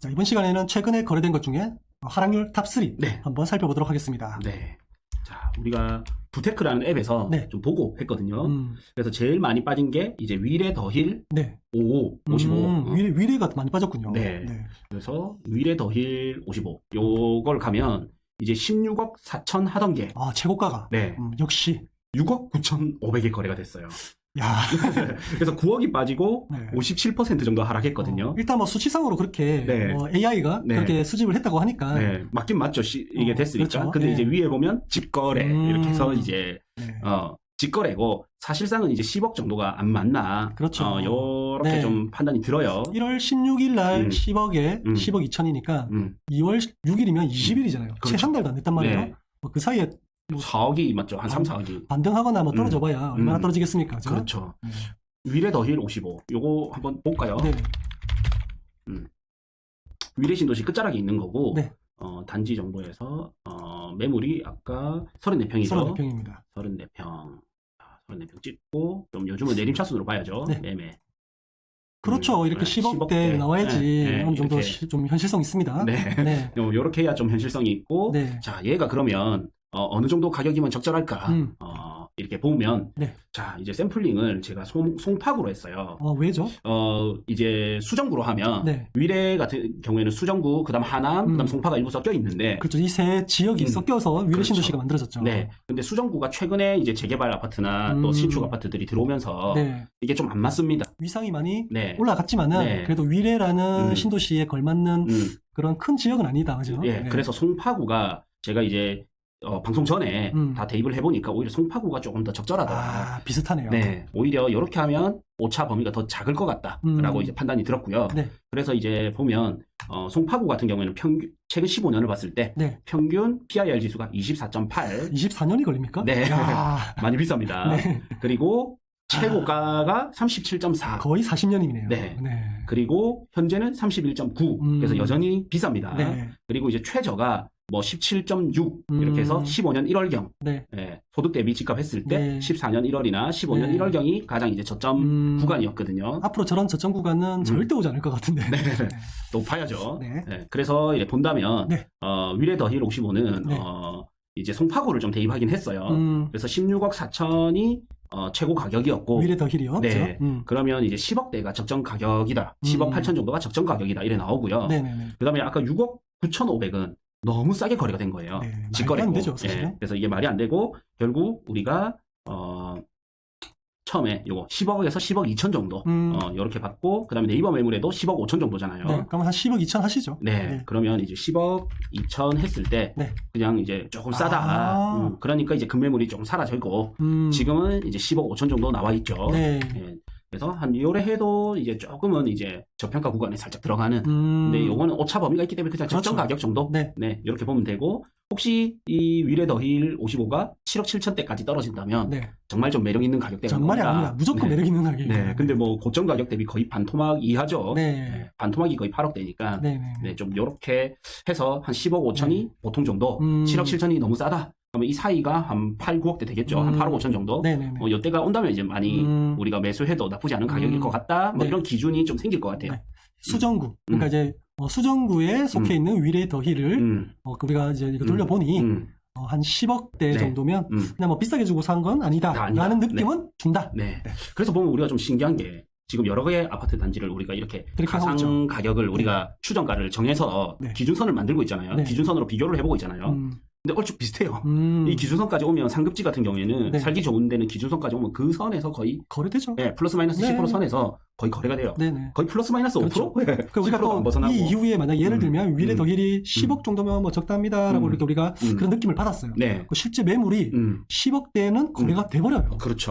자, 이번 시간에는 최근에 거래된 것 중에 하락률 탑3 네. 한번 살펴보도록 하겠습니다. 네. 자, 우리가 부테크라는 앱에서 네. 좀 보고 했거든요. 음, 그래서 제일 많이 빠진 게 이제 위례 더힐 네. 55, 55. 음, 어. 위례, 위례가 많이 빠졌군요. 네. 그래서 위례 더힐 55. 요걸 가면 이제 16억 4천 하던 게 아, 최고가가. 네. 음, 역시. 6억 9천5백에 거래가 됐어요. 야. 그래서 9억이 빠지고 네. 57% 정도 하락했거든요. 어, 일단 뭐 수치상으로 그렇게 네. 뭐 AI가 네. 그렇게 수집을 했다고 하니까. 네, 맞긴 맞죠. 시- 이게 어, 됐으니까. 그렇죠. 근데 네. 이제 위에 보면 직거래 음. 이렇게 해서 이제 네. 어, 직거래고 사실상은 이제 10억 정도가 안 맞나. 그렇죠. 어, 요렇게 네. 좀 판단이 들어요. 1월 16일 날 음. 10억에 음. 10억 2천이니까 음. 2월 6일이면 20일이잖아요. 그렇죠. 채한 달도 안 됐단 말이에요. 네. 뭐 그 사이에 4억이 맞죠. 한 3, 반- 4억이. 반등하거나 뭐 떨어져 봐야 얼마나 음. 떨어지겠습니까? 그죠? 그렇죠. 네. 위례 더힐 55. 요거 한번 볼까요? 네. 위례 신도시 끝자락에 있는 거고 네. 어, 단지 정보에서 어, 매물이 아까 34평이죠. 34평입니다. 34평. 34평 찍고 좀 요즘은 내림차순으로 봐야죠. 네. 매매. 그렇죠. 음, 이렇게 네, 10억대 10억대. 나와야지 네, 네, 어느 정도 이렇게. 시- 좀 현실성 있습니다. 네. 네. 요렇게 해야 좀 현실성이 있고 네. 자, 얘가 그러면 어, 느 정도 가격이면 적절할까? 음. 어, 이렇게 보면 네. 자, 이제 샘플링을 제가 송, 송파구로 했어요. 어, 왜죠? 어, 이제 수정구로 하면 네. 위례 같은 경우에는 수정구, 그다음 하남, 음. 그다음 송파가 일부 섞여 있는데 그렇죠. 이 세 지역이 음. 섞여서 위례 그렇죠. 신도시가 만들어졌죠. 네. 근데 수정구가 최근에 이제 재개발 아파트나 또 음. 신축 아파트들이 들어오면서 네. 이게 좀 안 맞습니다. 위상이 많이 네. 올라갔지만은 네. 그래도 위례라는 음. 신도시에 걸맞는 음. 그런 큰 지역은 아니다. 그죠? 예. 네. 그래서 송파구가 제가 이제 어, 방송 전에 음. 다 대입을 해보니까 오히려 송파구가 조금 더 적절하더라. 아, 비슷하네요. 네, 오히려 이렇게 하면 오차 범위가 더 작을 것 같다라고 음. 이제 판단이 들었고요. 네. 그래서 이제 보면 어, 송파구 같은 경우에는 평균 최근 15년을 봤을 때 네. 평균 PIR 지수가 24.8 24년이 걸립니까? 네. 야, 많이 비쌉니다. 네. 그리고 최고가가 37.4 거의 40년이네요. 네. 네. 그리고 현재는 31.9 음. 그래서 여전히 비쌉니다. 네. 그리고 이제 최저가 뭐 17.6 음. 이렇게 해서 15년 1월경 네. 예, 소득 대비 집값 했을 때 네. 14년 1월이나 15년 네. 1월경이 가장 이제 저점 음. 구간이었거든요. 앞으로 저런 저점 구간은 절대 오지 않을 것 같은데. 네. 높아야죠. 네. 예, 그래서 이제 본다면 네. 어, 위례 더힐 55는 네. 어, 이제 송파구를 좀 대입하긴 했어요. 음, 그래서 16억 4천이 어, 최고 가격이었고 위례 더 힐이요. 네. 음. 그러면 이제 10억대가 적정 가격이다. 10억 음. 8천 정도가 적정 가격이다. 이래 나오고요. 네네네. 그다음에 아까 6억 9천5백은 너무 싸게 거래가 된 거예요. 네, 말도 직거래고. 안 되죠, 사실은. 예, 그래서 이게 말이 안 되고 결국 우리가 어, 처음에 요거 10억에서 10억 2천 정도 음. 어, 이렇게 받고 그다음에 네이버 매물에도 10억 5천 정도잖아요. 네. 그럼 한 10억 2천 하시죠. 네, 그러면 이제 10억 2천 했을 때 네. 그냥 이제 조금 싸다. 아. 음, 그러니까 이제 금매물이 조금 사라지고 음. 지금은 이제 10억 5천 정도 나와 있죠. 네. 예, 그래서 한 요래 해도 이제 조금은 이제 저평가 구간에 살짝 들어가는. 음. 근데 요거는 오차 범위가 있기 때문에 그냥 적정 그렇죠. 가격 정도. 네. 네, 이렇게 보면 되고 혹시 이 위례 더힐 55가 7억 7천 대까지 떨어진다면 네. 정말 좀 매력 있는 가격대가 정말이. 아닙니다. 무조건 네. 매력 있는 가격입니다. 네, 근데 뭐 고점 가격 대비 거의 반토막 이하죠. 네. 네, 반토막이 거의 8억 대니까. 네. 네. 네, 좀 요렇게 해서 한 10억 5천이 보통 정도, 음. 7억 7천이 너무 싸다. 그러면 이 사이가 한 8, 9억대 되겠죠. 한 음. 8억 5천 정도. 네네네. 어, 요때가 온다면 이제 많이 음. 우리가 매수해도 나쁘지 않은 가격일 음. 것 같다. 뭐 네. 이런 기준이 좀 생길 것 같아요. 네. 수정구. 그러니까 음. 이제 어, 수정구에 속해 음. 있는 위례 더 힐을 음, 어, 그 우리가 이제 이거 돌려보니 음, 어, 한 10억대 네. 정도면 음. 그냥 뭐 비싸게 주고 산 건 아니다. 다 아니다. 라는 느낌은 준다. 네. 그래서 보면 우리가 좀 신기한 게 지금 여러 개의 아파트 단지를 우리가 이렇게 가상 있죠. 가격을 우리가 추정가를 정해서 네. 기준선을 만들고 있잖아요. 네. 기준선으로 비교를 해보고 있잖아요. 음. 근데 얼추 비슷해요. 음. 이 기준선까지 오면 상급지 같은 경우에는 네. 살기 좋은 데는 기준선까지 오면 그 선에서 거의 거래되죠. 네, 플러스 마이너스 네. 10% 선에서 거의 거래가 돼요. 네네. 거의 플러스 마이너스 5%? 그렇죠. 네. 그 우리가 10%도 안또 벗어나고. 이 이후에 만약 예를 음. 들면 위례 음. 더 힐이 10억 정도면 뭐 적답니다라고 음. 이렇게 우리가 음. 그런 느낌을 받았어요. 네. 그 실제 매물이 음, 10억대는 거래가 돼버려요. 그렇죠.